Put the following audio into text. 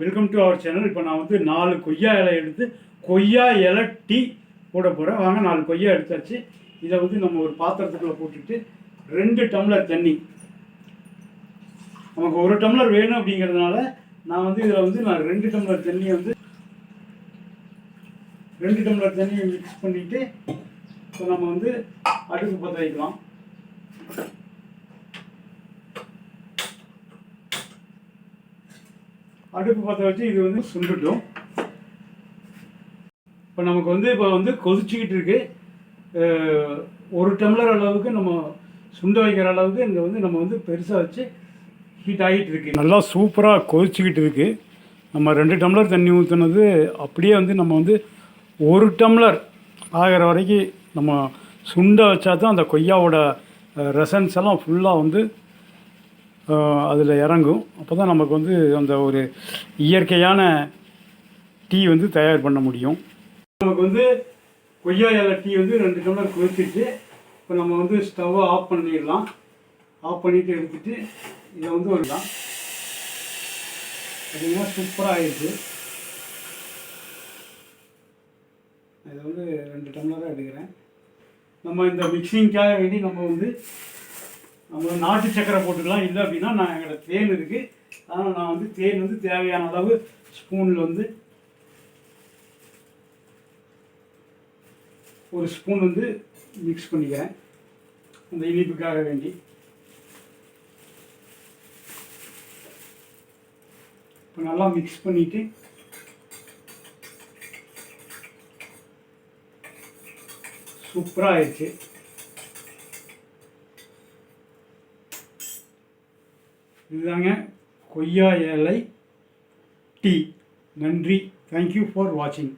Welcome to our channel இப்போ நான் வந்து நாலு கொய்யா இலை எடுத்து கொய்யா இலை டீ போட போகிறேன் வாங்க நாலு கொய்யா எடுத்தாச்சு. இதை வந்து நம்ம ஒரு பாத்திரத்துக்குள்ளே போட்டுட்டு ரெண்டு டம்ளர் தண்ணி. நமக்கு ஒரு டம்ளர் வேணும் அப்படிங்கிறதுனால நான் வந்து இதில் வந்து நான் ரெண்டு டம்ளர் தண்ணியை வந்து ரெண்டு டம்ளர் தண்ணியை மிக்ஸ் பண்ணிவிட்டு இப்போ நம்ம வந்து அடுப்பு பற்ற வைக்கலாம். அடுப்பு பற்ற வச்சு இது வந்து சுண்டுட்டும். இப்போ நமக்கு வந்து இப்போ வந்து கொதிச்சுக்கிட்டு இருக்கு. ஒரு டம்ளர் அளவுக்கு நம்ம சுண்ட வைக்கிற அளவுக்கு இங்கே வந்து நம்ம வந்து பெருசாக வச்சு ஹீட் ஆகிட்டு இருக்கு. நல்லா சூப்பராக கொதிச்சுக்கிட்டு இருக்கு. நம்ம ரெண்டு டம்ளர் தண்ணி ஊற்றுனது அப்படியே வந்து நம்ம வந்து ஒரு டம்ளர் ஆகிற வரைக்கும் நம்ம சுண்ட வச்சா தான் அந்த கொய்யாவோட ரெசன்ஸ் எல்லாம் ஃபுல்லாக வந்து அதில் இறங்கும். அப்போ தான் நமக்கு வந்து அந்த ஒரு இயற்கையான டீ வந்து தயார் பண்ண முடியும். நமக்கு வந்து கொய்யா இலை டீ வந்து ரெண்டு டம்ளர் கொதிச்சிட்டு இப்போ நம்ம வந்து ஸ்டவ்வை ஆஃப் பண்ணிடலாம். ஆஃப் பண்ணிவிட்டு எடுத்துட்டு இதை வந்து ஒரு தான் சூப்பராக ஆயிடுச்சு இதை வந்து ரெண்டு டம்ளராக எடுக்கிறேன். நம்ம இந்த மிக்சிங்க்காக வேண்டி நம்ம வந்து நம்ம நாட்டு சக்கரை போட்டுக்கலாம். இல்லை அப்படின்னா நான் எங்களோட தேன் இருக்குது அதனால் நான் வந்து தேன் வந்து தேவையான அளவு ஸ்பூனில் வந்து ஒரு ஸ்பூன் வந்து மிக்ஸ் பண்ணிக்கிறேன். அந்த இனிப்புக்காக வேண்டி. இப்போ நல்லா மிக்ஸ் பண்ணிவிட்டு சூப்பராக ஆயிடுச்சு. இதுதாங்க கொய்யா இலை. டீ. நன்றி. தேங்க்யூ ஃபார் வாட்சிங்